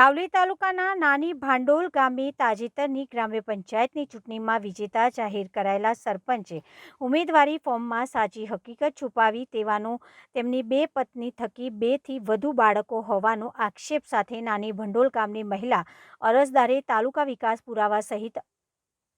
સાવલી તાલુકાના નાની ભાંડોલ ગામે તાજેતરની ગ્રામ્ય પંચાયતની ચૂંટણીમાં વિજેતા જાહેર કરાયેલા સરપંચે ઉમેદવારી ફોર્મમાં સાચી હકીકત છુપાવી તેવાનો, તેમની બે પત્ની થકી બેથી વધુ બાળકો હોવાનો આક્ષેપ સાથે નાની ભંડોલ ગામની મહિલા અરજદારે તાલુકા વિકાસ પુરાવા સહિત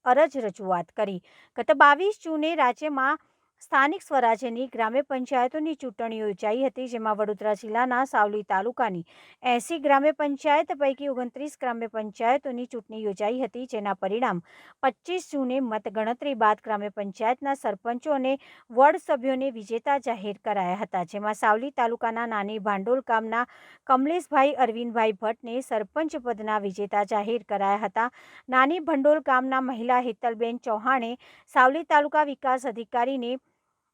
અરજ રજૂઆત કરી. ગત બાવીસ જૂને રાજ્યમાં સ્થાનિક સ્વરાજ્યની ગ્રામ્ય પંચાયતોની ચૂંટણી યોજાઈ હતી, જેમાં વડોદરા જિલ્લાના સાવલી તાલુકાની એસી ગ્રામ્ય પંચાયત પૈકી ઓગણત્રીસ ગ્રામ્ય પંચાયતોની ચૂંટણી યોજાઈ હતી, જેના પરિણામ પચીસ જૂને મતગણતરી બાદ ગ્રામ્ય પંચાયતના સરપંચો અને વોર્ડ સભ્યોને વિજેતા જાહેર કરાયા હતા, જેમાં સાવલી તાલુકાના નાની ભાંડોલ ગામના કમલેશભાઈ, અરવિંદભાઈ ભટ્ટને સરપંચ પદના વિજેતા જાહેર કરાયા હતા. નાની ભંડોલ ગામના મહિલા હેતલબેન ચૌહાણે સાવલી તાલુકા વિકાસ અધિકારીને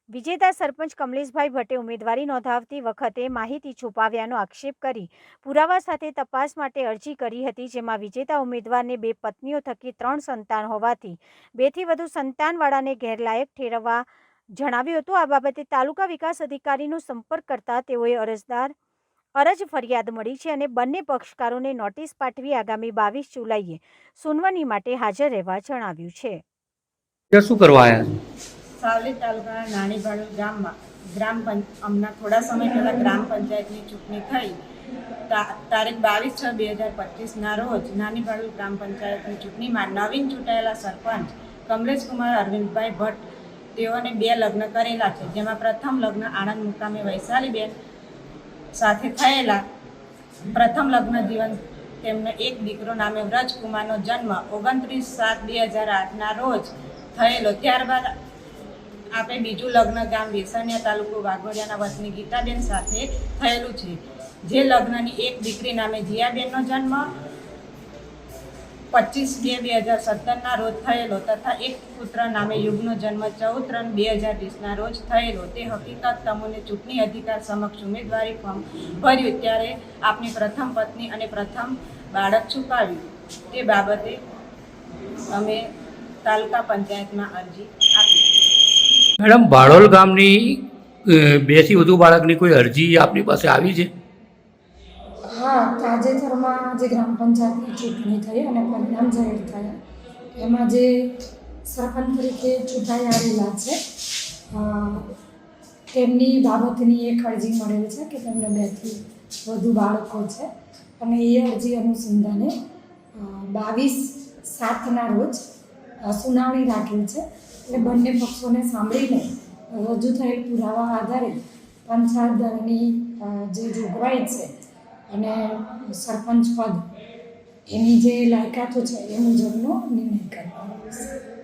વિજેતા સરપંચ કમલેશભાઈ ભટ્ટે ઉમેદવારી નોંધાવતી વખતે માહિતી છુપાવ્યાનો આક્ષેપ કરી પુરાવા સાથે તપાસ માટે અરજી કરી હતી, જેમાં વિજેતા ઉમેદવારને બે પત્નીઓ થકી ત્રણ સંતાન હોવાથી બેથી વધુ સંતાનવાળાને ગેરલાયક ઠેરવવા જણાવ્યું હતું. આ બાબતે તાલુકા વિકાસ અધિકારીનો સંપર્ક કરતા તેઓએ અરજદાર અરજ ફરિયાદ મળી છે અને બંને પક્ષકારોને નોટિસ પાઠવી આગામી બાવીસ જુલાઈએ સુનવણી માટે હાજર રહેવા જણાવ્યું છે. શું કરવા આવ્યા સાવલી તાલુકાના નાની ભાડુલ ગામમાં, ગ્રામ પંચ, હમણાં થોડા સમય પહેલાં ગ્રામ પંચાયતની ચૂંટણી થઈ. તારીખ બાવીસ છ બે હજાર પચીસના રોજ નાની ભાડુલ ગ્રામ પંચાયતની ચૂંટણીમાં નવીન ચૂંટાયેલા સરપંચ કમલેશકુમાર અરવિંદભાઈ ભટ્ટ, તેઓને બે લગ્ન કરેલા છે, જેમાં પ્રથમ લગ્ન આણંદ મુકામે વૈશાલીબેન સાથે થયેલા. પ્રથમ લગ્ન જીવન તેમને એક દીકરો નામે વ્રજકુમારનો જન્મ ઓગણત્રીસ સાત બે હજાર આઠના રોજ થયેલો. ત્યારબાદ આપણે બીજું લગ્ન ગામ વેસણિયા તાલુકો વાઘોડિયાના વતની ગીતાબેન સાથે થયેલું છે. જે લગ્નની એક દીકરી નામે જીયાબેનનો જન્મ પચીસ બે બે હજાર સત્તરના રોજ થયેલો તથા એક પુત્ર નામે યુગનો જન્મ ચૌદ ત્રણ બે હજાર વીસના રોજ થયેલો. તે હકીકત તમોને ચૂંટણી અધિકાર સમક્ષ ઉમેદવારી ફોર્મ ભર્યું. ત્યારે આપની પ્રથમ પત્ની અને પ્રથમ બાળક છુપાવ્યું. તે બાબતે અમે તાલુકા પંચાયતમાં અરજી આપી. મેડમ બાળોલ ગામની બેથી વધુ બાળકની કોઈ અરજી આપની પાસે આવી છે? હા, તાજેતરમાં જે ગ્રામ પંચાયતની ચૂંટણી થઈ અને પરિણામ જાહેર થયા, એમાં જે સરપંચ તરીકે ચૂંટાઈ આવેલા છે તેમની બાબતની એક અરજી મળેલ છે કે તેમને બેથી વધુ બાળકો છે અને એ અરજી અનુસંધાને બાવીસ સાતના રોજ સુનાવણી રાખેલ છે એટલે બંને પક્ષોને સાંભળીને રજૂ થયેલ પુરાવા આધારે પંચાયત દળની જે જોગવાઈ છે અને સરપંચ પદ, એની જે લાયકાતો છે એ મુજબનો નિર્ણય કરવામાં આવશે.